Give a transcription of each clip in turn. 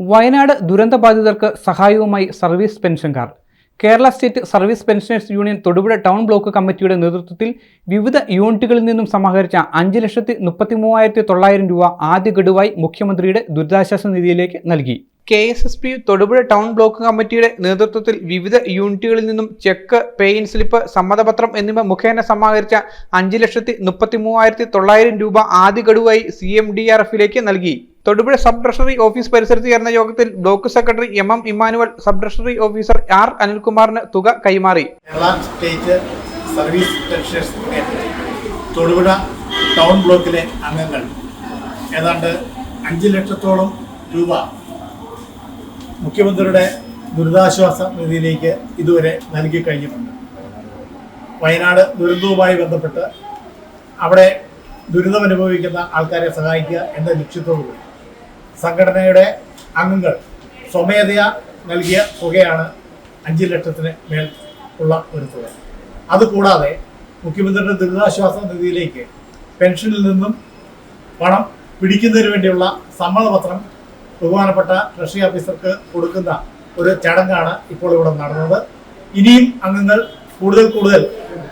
വയനാട് ദുരന്തബാധിതർക്ക് സഹായവുമായി service pension card Kerala state service pensioners union Thodupuzha town block കമ്മിറ്റിയുടെ നേതൃത്വത്തിൽ വിവിധ യൂണിറ്റുകളിൽ നിന്നും സമാഹരിച്ച അഞ്ച് ലക്ഷത്തി മുപ്പത്തി മൂവായിരത്തി തൊള്ളായിരം രൂപ ആദ്യ ഗഡുവായി മുഖ്യമന്ത്രിയുടെ ദുരിതാശ്വാസ നിധിയിലേക്ക് നൽകി. K S S P Thodupuzha town block കമ്മിറ്റിയുടെ നേതൃത്വത്തിൽ വിവിധ യൂണിറ്റുകളിൽ നിന്നും ചെക്ക് പേ ഇൻ സ്ലിപ്പ് സമ്മതപത്രം എന്നിവ മുഖേന സമാഹരിച്ച അഞ്ച് ലക്ഷത്തി മുപ്പത്തി മൂവായിരത്തി തൊള്ളായിരം രൂപ ആദ്യ ഗഡുവായി സി എം ഡി ആർ എഫിലേക്ക് നൽകി. തൊടുപുഴ സബ് ട്രഷറി ഓഫീസ് പരിസരത്ത് ചേർന്ന യോഗത്തിൽ block secretary M M Emmanuel sub treasury officer R അനിൽകുമാറിന് തുക കൈമാറി. Kerala state service Thodupuzha town ബ്ലോക്കിലെ അംഗങ്ങൾ. ഏതാണ്ട് അഞ്ച് ലക്ഷത്തോളം രൂപ മുഖ്യമന്ത്രിയുടെ ദുരിതാശ്വാസ നിധിയിലേക്ക് ഇതുവരെ നൽകി കഴിഞ്ഞിട്ടുണ്ട്. വയനാട് ദുരന്തവുമായി ബന്ധപ്പെട്ട് അവിടെ ദുരിതമനുഭവിക്കുന്ന ആൾക്കാരെ സഹായിക്കുക എന്ന ലക്ഷ്യത്തോടുകൂടി സംഘടനയുടെ അംഗങ്ങൾ സ്വമേധയാ നൽകിയ തുകയാണ് അഞ്ച് ലക്ഷത്തിന് മേൽ ഉള്ള ഒരു തുക. അതുകൂടാതെ മുഖ്യമന്ത്രിയുടെ ദുരിതാശ്വാസ നിധിയിലേക്ക് പെൻഷനിൽ നിന്നും പണം പിടിക്കുന്നതിന് വേണ്ടിയുള്ള സമ്മതപത്രം ബഹുമാനപ്പെട്ട ട്രഷറി ഓഫീസർക്ക് കൊടുക്കുന്ന ഒരു ചടങ്ങാണ് ഇപ്പോൾ ഇവിടെ നടന്നത്. ഇനിയും അംഗങ്ങൾ കൂടുതൽ കൂടുതൽ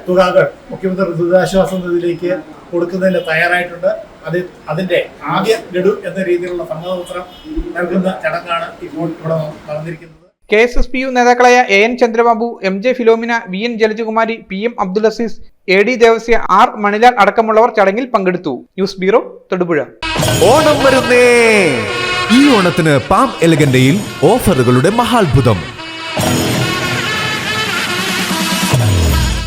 തുകകൾ മുഖ്യമന്ത്രി ദുരിതാശ്വാസ നിധിയിലേക്ക് കൊടുക്കുന്നതിന് തയ്യാറായിട്ടുണ്ട്. അത് അതിന്റെ ആദ്യ ഗഡു എന്ന രീതിയിലുള്ള സമ്മതപത്രം നൽകുന്ന ചടങ്ങാണ് ഇപ്പോൾ ഇവിടെ നടന്നിരിക്കുന്നത് K S S P U നേതാക്കളായ A N Chandrababu M J Philomina V N Jalajakumari P M Abdul Azeez A D Devasya R Manilal അടക്കമുള്ളവർ ചടങ്ങിൽ പങ്കെടുത്തു. News bureau Thodupuzha. ഓണം വരുന്നേ. ഈ ഓണത്തിന് പാം എലഗന്റയിൽ ഓഫറുകളുടെ മഹാത്ഭുതം.